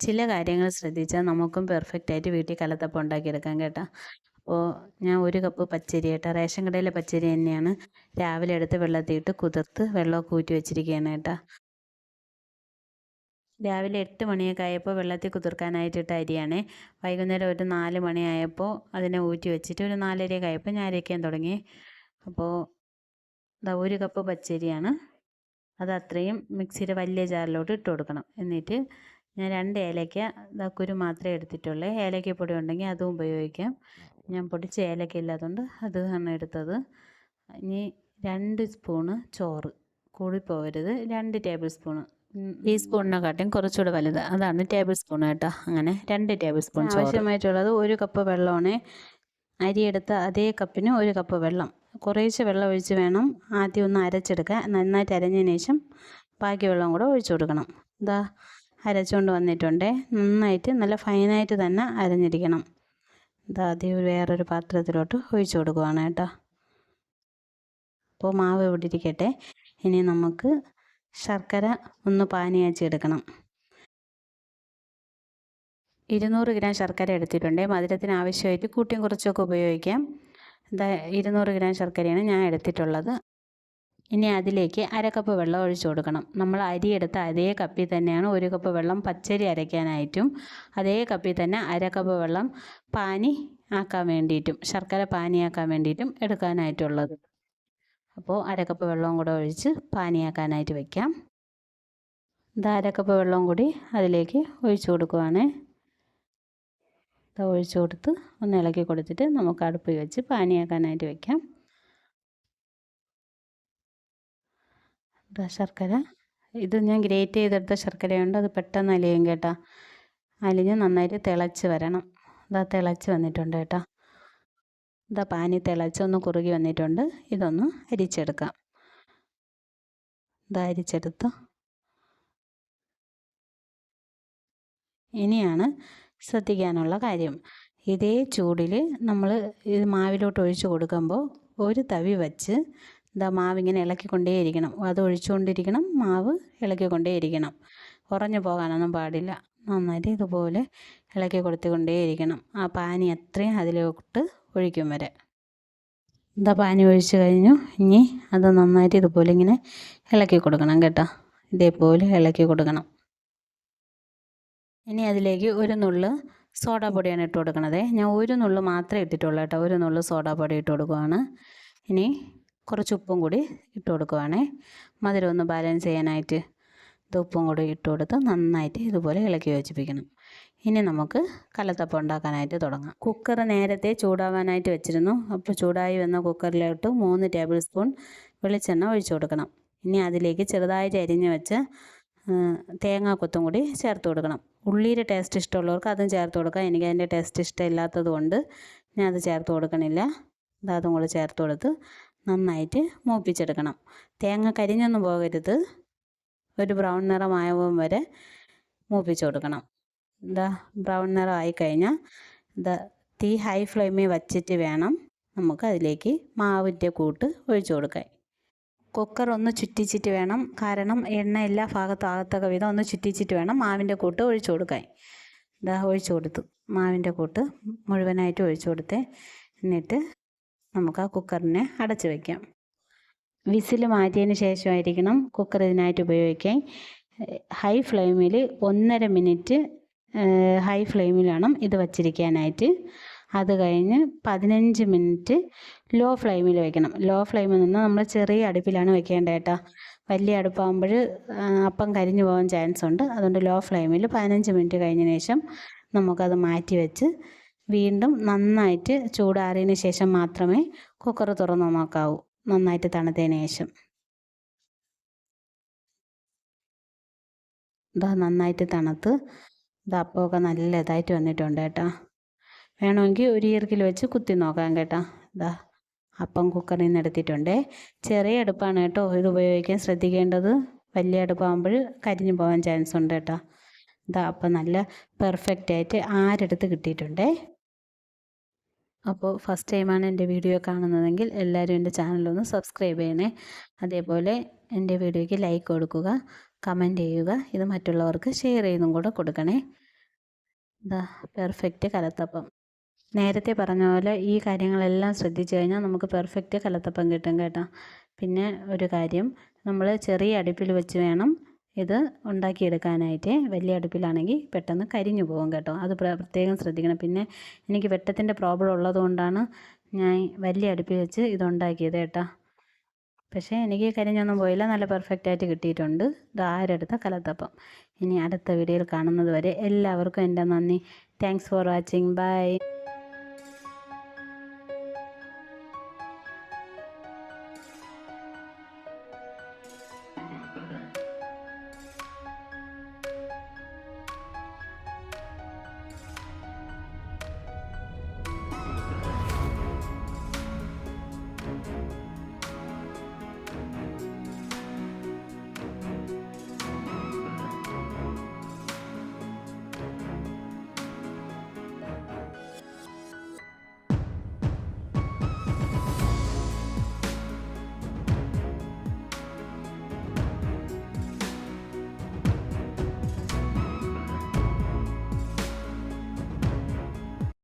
ചില കാര്യങ്ങൾ ശ്രദ്ധിച്ചാൽ നമുക്കും പെർഫെക്റ്റ് ആയിട്ട് വീട്ടിൽ കലത്തപ്പം ഉണ്ടാക്കിയെടുക്കാം കേട്ടോ. അപ്പോൾ ഞാൻ ഒരു കപ്പ് പച്ചരി കേട്ടോ. റേഷൻ കടയിലെ പച്ചരി തന്നെയാണ്. രാവിലെ എടുത്ത് വെള്ളത്തിയിട്ട് കുതിർത്ത് വെള്ളമൊക്കെ ഊറ്റി വെച്ചിരിക്കുകയാണ് കേട്ടോ. രാവിലെ എട്ട് മണിയൊക്കെ ആയപ്പോൾ വെള്ളത്തിൽ കുതിർക്കാനായിട്ട് ഇട്ട അരിയാണേ. വൈകുന്നേരം ഒരു നാല് മണിയായപ്പോൾ അതിനെ ഊറ്റി വെച്ചിട്ട് ഒരു നാലരയൊക്കെ ആയപ്പോൾ ഞാൻ അരയ്ക്കാൻ തുടങ്ങി. അപ്പോൾ ഇതാ ഒരു കപ്പ് പച്ചരിയാണ്. അത് അത്രയും മിക്സിയുടെ വലിയ ജാറിലോട്ട് ഇട്ട് കൊടുക്കണം. എന്നിട്ട് ഞാൻ രണ്ട് ഏലക്ക ഇതാ കുരു മാത്രമേ എടുത്തിട്ടുള്ളൂ. ഏലക്കപ്പൊടി ഉണ്ടെങ്കിൽ അതും ഉപയോഗിക്കാം. ഞാൻ പൊടിച്ച ഏലക്ക ഇല്ലാത്തതുകൊണ്ട് അത് തന്നെ എടുത്തത്. ഇനി രണ്ട് സ്പൂണ് ചോറ്. കൂടിപ്പോകരുത് രണ്ട് ടേബിൾ സ്പൂണ്. ടീസ്പൂണിനെക്കാട്ടും കുറച്ചുകൂടെ വലുത്. അതാണ് ടേബിൾ സ്പൂൺ കേട്ടോ. അങ്ങനെ രണ്ട് ടേബിൾ സ്പൂൺ ആവശ്യമായിട്ടുള്ളത് ഒരു കപ്പ് വെള്ളമാണ്. അരിയെടുത്ത അതേ കപ്പിന് ഒരു കപ്പ് വെള്ളം. കുറേശ്ശെ വെള്ളം ഒഴിച്ച് വേണം. ആദ്യം ഒന്ന് അരച്ചെടുക്കുക നന്നായിട്ട് അരഞ്ഞതിന് ശേഷം ബാക്കി വെള്ളം കൂടെ ഒഴിച്ചു കൊടുക്കണം. ഇതാ അരച്ചുകൊണ്ട് വന്നിട്ടുണ്ട്. നന്നായിട്ട് നല്ല ഫൈനായിട്ട് തന്നെ അരഞ്ഞിരിക്കണം. ഇതാ ആദ്യം വേറൊരു പാത്രത്തിലോട്ട് ഒഴിച്ചു കൊടുക്കുവാണ് കേട്ടോ. അപ്പോൾ മാവ് ഇവിടെ ഇരിക്കട്ടെ. ഇനി നമുക്ക് ശർക്കര ഒന്ന് പാനിയാച്ചെടുക്കണം. ഇരുന്നൂറ് ഗ്രാം ശർക്കര എടുത്തിട്ടുണ്ട്. മധുരത്തിന് ആവശ്യമായിട്ട് കൂട്ടിയും കുറച്ചൊക്കെ ഉപയോഗിക്കാം. ഇരുന്നൂറ് ഗ്രാം ശർക്കരയാണ് ഞാൻ എടുത്തിട്ടുള്ളത്. ഇനി അതിലേക്ക് അര കപ്പ് വെള്ളം ഒഴിച്ചു കൊടുക്കണം. നമ്മൾ അരി എടുത്ത അതേ കപ്പിൽ തന്നെയാണ് ഒരു കപ്പ് വെള്ളം പച്ചരി അരയ്ക്കാനായിട്ടും അതേ കപ്പിൽ തന്നെ അര കപ്പ് വെള്ളം പാനി ആക്കാൻ വേണ്ടിയിട്ടും ശർക്കര പാനിയാക്കാൻ വേണ്ടിയിട്ടും എടുക്കാനായിട്ടുള്ളത്. അപ്പോൾ അര കപ്പ് വെള്ളവും കൂടെ ഒഴിച്ച് പാനിയാക്കാനായിട്ട് വെക്കാം. ഇത് അര കപ്പ് വെള്ളവും കൂടി അതിലേക്ക് ഒഴിച്ചു കൊടുക്കുവാണേ. ഇത് ഒഴിച്ചു കൊടുത്ത് ഒന്ന് ഇളക്കി കൊടുത്തിട്ട് നമുക്ക് അടുപ്പിൽ വെച്ച് പാനിയാക്കാനായിട്ട് വെക്കാം. ശർക്കര. ഇത് ഞാൻ ഗ്രേറ്റ് ചെയ്തെടുത്ത ശർക്കരയുണ്ട്. അത് പെട്ടെന്ന് അലിയും കേട്ടോ. അലിഞ്ഞ് നന്നായിട്ട് തിളച്ച് വരണം. ഇതാ തിളച്ച് വന്നിട്ടുണ്ട് കേട്ടോ. ഇതാ പാനി തിളച്ചൊന്ന് കുറുകി വന്നിട്ടുണ്ട്. ഇതൊന്ന് അരിച്ചെടുക്കാം. ഇതാ അരിച്ചെടുത്തു. ഇനിയാണ് ശ്രദ്ധിക്കാനുള്ള കാര്യം. ഇതേ ചൂടിൽ നമ്മൾ ഇത് മാവിലോട്ട് ഒഴിച്ച് കൊടുക്കുമ്പോൾ ഒരു തവി വച്ച് ഇതാ മാവ് ഇങ്ങനെ ഇളക്കിക്കൊണ്ടേയിരിക്കണം അത് ഒഴിച്ചുകൊണ്ടിരിക്കണം. മാവ് ഇളക്കിക്കൊണ്ടേയിരിക്കണം. കുറഞ്ഞു പോകാനൊന്നും പാടില്ല. നന്നായിട്ട് ഇതുപോലെ ഇളക്കി കൊടുത്തുകൊണ്ടേയിരിക്കണം. ആ പാനി അത്രയും അതിലോട്ട് ഒഴിക്കും വരെ. ഇതാ പാനി ഒഴിച്ചു കഴിഞ്ഞു. ഇനി അത് നന്നായിട്ട് ഇതുപോലെ ഇങ്ങനെ ഇളക്കി കൊടുക്കണം കേട്ടോ. ഇതേപോലെ ഇളക്കി കൊടുക്കണം. ഇനി അതിലേക്ക് ഒരു നുള്ള് സോഡാ പൊടിയാണ് ഇട്ട് കൊടുക്കണത്. ഞാൻ ഒരു നുള്ള് മാത്രമേ ഇട്ടിട്ടുള്ളൂ കേട്ടോ. ഒരു നുള്ള് സോഡാ പൊടി ഇട്ട് കൊടുക്കുവാണ്. ഇനി കുറച്ച് ഉപ്പും കൂടി ഇട്ട് കൊടുക്കുവാണേ. മധുരം ഒന്ന് ബാലൻസ് ചെയ്യാനായിട്ട് ഇത് ഉപ്പും കൂടി ഇട്ട് കൊടുത്ത് നന്നായിട്ട് ഇതുപോലെ ഇളക്കി യോജിപ്പിക്കണം. ഇനി നമുക്ക് കലത്തപ്പം ഉണ്ടാക്കാനായിട്ട് തുടങ്ങാം. കുക്കർ നേരത്തെ ചൂടാവാനായിട്ട് വെച്ചിരുന്നു. അപ്പോൾ ചൂടായി വന്ന കുക്കറിലോട്ട് മൂന്ന് ടേബിൾ സ്പൂൺ വെളിച്ചെണ്ണ ഒഴിച്ചു കൊടുക്കണം. ഇനി അതിലേക്ക് ചെറുതായിട്ട് അരിഞ്ഞ് വെച്ച് തേങ്ങാക്കൊത്തും കൂടി ചേർത്ത് കൊടുക്കണം. ഉള്ളിയുടെ ടേസ്റ്റ് ഇഷ്ടമുള്ളവർക്ക് അതും ചേർത്ത് കൊടുക്കാം. എനിക്ക് അതിന്റെ ടേസ്റ്റ് ഇഷ്ടമില്ലാത്തത് കൊണ്ട് ഞാൻ അത് ചേർത്ത് കൊടുക്കണില്ല. അതും കൂടി ചേർത്ത് കൊടുത്ത് നന്നായിട്ട് മൂപ്പിച്ചെടുക്കണം. തേങ്ങ കരിഞ്ഞൊന്നും പോകരുത്. ഒരു ബ്രൗൺ നിറമായവും വരെ മൂപ്പിച്ച് കൊടുക്കണം. എന്താ ബ്രൗൺ നിറം ആയിക്കഴിഞ്ഞാൽ എന്താ തീ ഹൈ ഫ്ലെയിമിൽ വച്ചിട്ട് വേണം നമുക്ക് അതിലേക്ക് മാവിന്റെ കൂട്ട് ഒഴിച്ചു കൊടുക്കാൻ. കുക്കർ ഒന്ന് ചുറ്റിച്ചിട്ട് വേണം. കാരണം എണ്ണ എല്ലാ ഭാഗത്തും വിധം ഒന്ന് ചുറ്റിച്ചിട്ട് വേണം മാവിന്റെ കൂട്ട് ഒഴിച്ചു കൊടുക്കാൻ. ഇതാ ഒഴിച്ചു കൊടുത്തു. മാവിന്റെ കൂട്ട് മുഴുവനായിട്ട് ഒഴിച്ചു കൊടുത്തേ. എന്നിട്ട് നമുക്ക് ആ കുക്കറിനെ അടച്ചു വയ്ക്കാം വിസിൽ മാറ്റിയതിന് ശേഷമായിരിക്കണം കുക്കർ ഇതിനായിട്ട് ഉപയോഗിക്കാൻ. ഹൈ ഫ്ലെയിമിൽ ഒന്നര മിനിറ്റ് ഹൈ ഫ്ലെയിമിൽ വേണം ഇത് വച്ചിരിക്കാനായിട്ട്. അത് കഴിഞ്ഞ് പതിനഞ്ച് മിനിറ്റ് ലോ ഫ്ലെയിമിൽ വെക്കണം. ലോ ഫ്ലെയിമിൽ നിന്ന് നമ്മൾ ചെറിയ അടുപ്പിലാണ് വെക്കേണ്ടത് കേട്ടോ. വലിയ അടുപ്പാകുമ്പോൾ അപ്പം കരിഞ്ഞു പോകാൻ ചാൻസ് ഉണ്ട് അതുകൊണ്ട് ലോ ഫ്ലെയിമിൽ പതിനഞ്ച് മിനിറ്റ് കഴിഞ്ഞതിന് ശേഷം നമുക്കത് മാറ്റി വെച്ച് വീണ്ടും നന്നായിട്ട് ചൂടാറിയതിന് ശേഷം മാത്രമേ കുക്കർ തുറന്ന് നോക്കാവൂ. നന്നായിട്ട് തണുത്തതിന് ശേഷം. ഇതാ നന്നായിട്ട് തണുത്ത് ഇതാ അപ്പമൊക്കെ നല്ല ഇതായിട്ട് വന്നിട്ടുണ്ട് കേട്ടോ. വേണമെങ്കിൽ ഒരു ഈർക്കിൽ വെച്ച് കുത്തി നോക്കാം കേട്ടോ. ഇതാ അപ്പം കുക്കറിൽ നിന്ന് എടുത്തിട്ടുണ്ട്. ചെറിയ അടുപ്പാണ് കേട്ടോ ഇത് ഉപയോഗിക്കാൻ ശ്രദ്ധിക്കേണ്ടത്. വലിയ അടുപ്പാകുമ്പോൾ കരിഞ്ഞു പോകാൻ ചാൻസ് ഉണ്ട് കേട്ടോ. ഇതാ അപ്പം നല്ല പെർഫെക്റ്റ് ആയിട്ട് ആരെടുത്ത് കിട്ടിയിട്ടുണ്ടേ? അപ്പോൾ ഫസ്റ്റ് ടൈമാണ് എന്റെ വീഡിയോ കാണുന്നതെങ്കിൽ എല്ലാവരും എന്റെ ചാനലൊന്ന് സബ്സ്ക്രൈബ് ചെയ്യണേ. അതേപോലെ എന്റെ വീഡിയോയ്ക്ക് ലൈക്ക് കൊടുക്കുക കമന്റ് ചെയ്യുക ഇത് മറ്റുള്ളവർക്ക് ഷെയർ ചെയ്യുന്നതും കൂടെ കൊടുക്കണേ. ഇതാ പെർഫെക്റ്റ് കലത്തപ്പം. നേരത്തെ പറഞ്ഞ പോലെ ഈ കാര്യങ്ങളെല്ലാം ശ്രദ്ധിച്ചു കഴിഞ്ഞാൽ നമുക്ക് പെർഫെക്റ്റ് കലത്തപ്പം കിട്ടും കേട്ടോ. പിന്നെ ഒരു കാര്യം നമ്മൾ ചെറിയ അടുപ്പിൽ വെച്ച് വേണം ഇത് ഉണ്ടാക്കിയെടുക്കാനായിട്ട് വലിയ അടുപ്പിലാണെങ്കിൽ പെട്ടെന്ന് കരിഞ്ഞു പോകും കേട്ടോ. അത് പ്രത്യേകം ശ്രദ്ധിക്കണം. പിന്നെ എനിക്ക് വെട്ടത്തിന്റെ പ്രോബ്ലം ഉള്ളതുകൊണ്ടാണ് ഞാൻ വലിയ അടുപ്പിൽ വെച്ച് ഇത് ഉണ്ടാക്കിയത് കേട്ടോ. പക്ഷേ എനിക്ക് കരിഞ്ഞൊന്നും പോയില്ല. നല്ല പെർഫെക്റ്റ് ആയിട്ട് കിട്ടിയിട്ടുണ്ട്. ഇത് ആരെടുത്ത കലത്തപ്പം. ഇനി അടുത്ത വീഡിയോയിൽ കാണുന്നത് വരെ എല്ലാവർക്കും എന്റെ നന്ദി. Thanks for watching bye